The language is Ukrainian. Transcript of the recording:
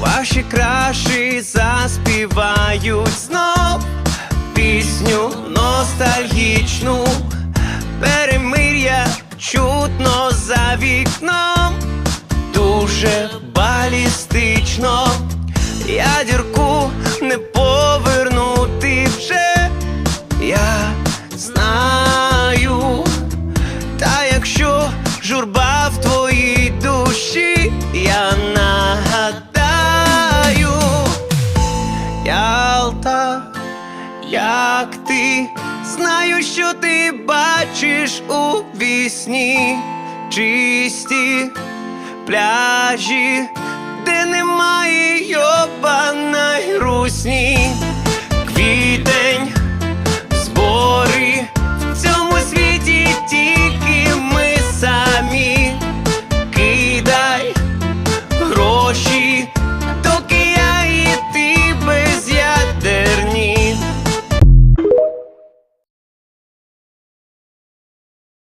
Ваші краші заспівають знов пісню ностальгічну, перемир'я чутно за вікном, дуже балістично, ядірку не повернути вже, я знаю. Та якщо журба в твоїй душі, я нагадаю, Ялта, як ти, знаю, що ти бачиш у вісні чисті пляжі, де немає йобаної русні.